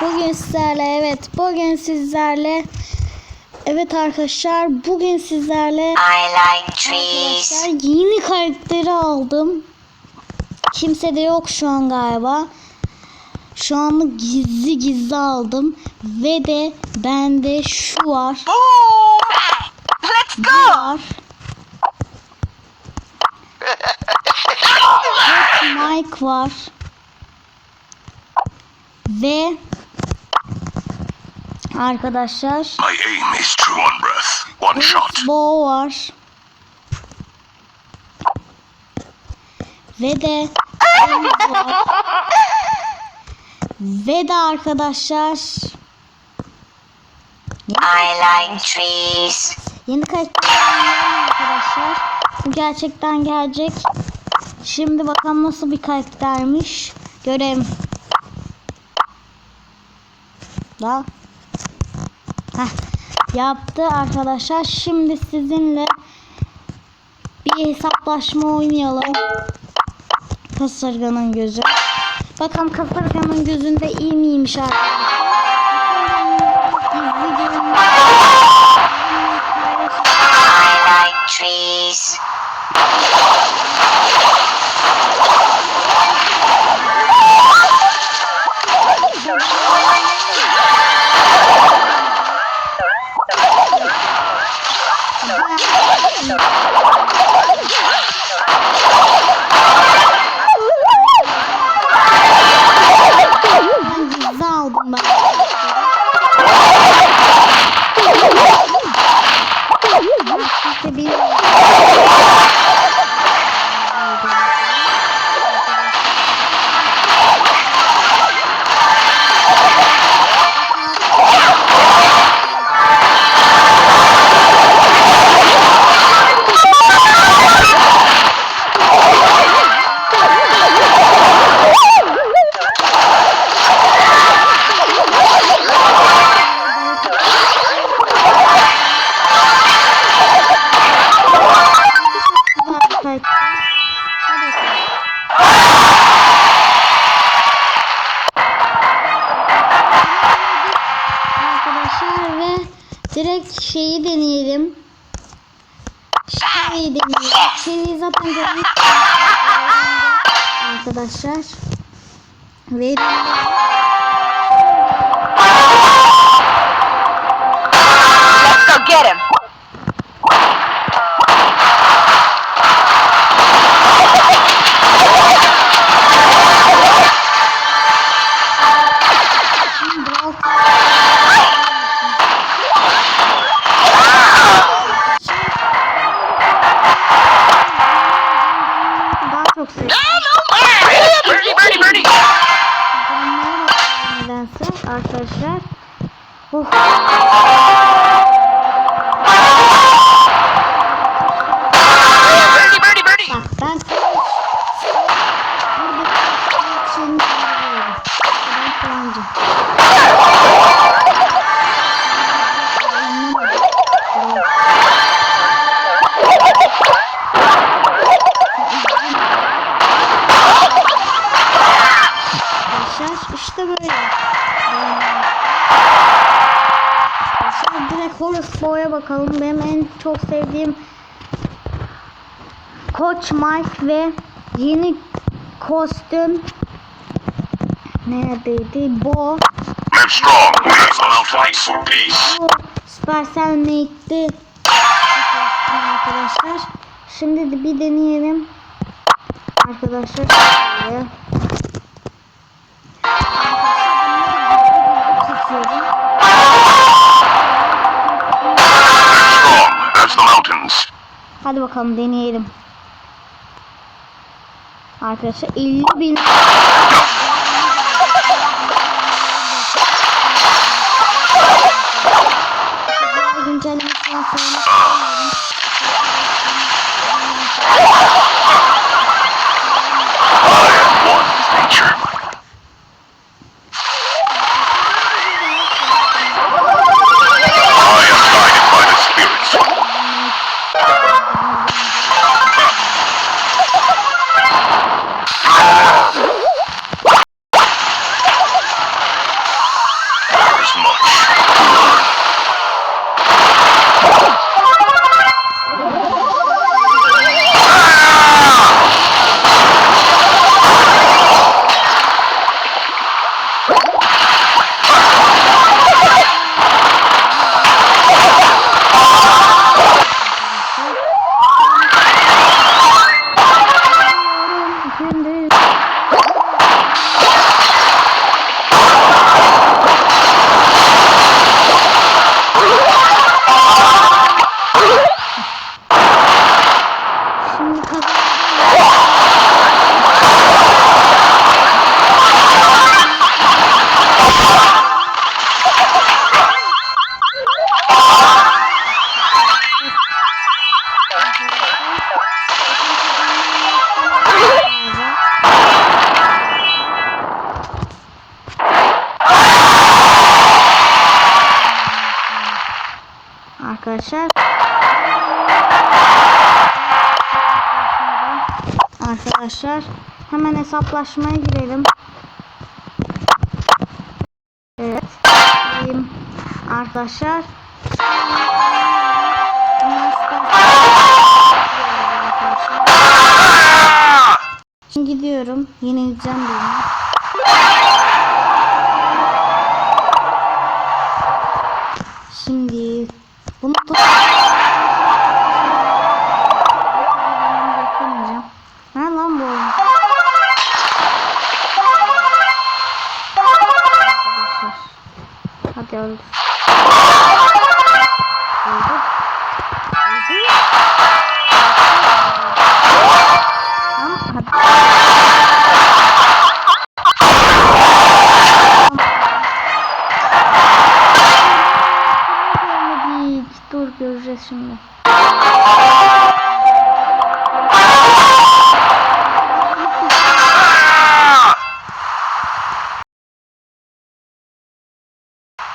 Bugün sizlerle evet bugün sizlerle evet arkadaşlar bugün sizlerle I like trees. arkadaşlar yeni karakteri aldım. Kimse de yok şu an galiba. Şu anlık gizli gizli aldım ve de bende şu var. Let's go! var. Mike var. Ve arkadaşlar My aim is true on breath. One shot. Bo var. Ve de. Ve de arkadaşlar I like trees. Yeni karakterler arkadaşlar. Bu gerçekten gelecek. Şimdi bakalım nasıl bir karaktermiş. Görelim. Da. Heh. Yaptı arkadaşlar. Şimdi sizinle bir hesaplaşma oynayalım. Kasırganın gözü. Bakalım kasırganın gözünde iyi miymiş arkadaşlar. Şeyi deneyelim. Şeyi deneyelim. Şeyi zaten görmüş. Arkadaşlar. Ve yoksa... birdie birdie birdie. Nedense arkadaşlar... Oh. Bow'ya bakalım. Benim en çok sevdiğim Koç Mike ve yeni kostüm neredeydi? Bo. Bu Supercell Nate'di. Arkadaşlar. Şimdi de bir deneyelim. Arkadaşlar. Şöyle. Hadi bakalım deneyelim. Arkadaşlar 50 bin much. Arkadaşlar. Arkadaşlar hemen hesaplaşmaya girelim. Evet. Arkadaşlar. Şimdi gidiyorum. Yenileceğim birini. Şimdi göreceğiz şimdi.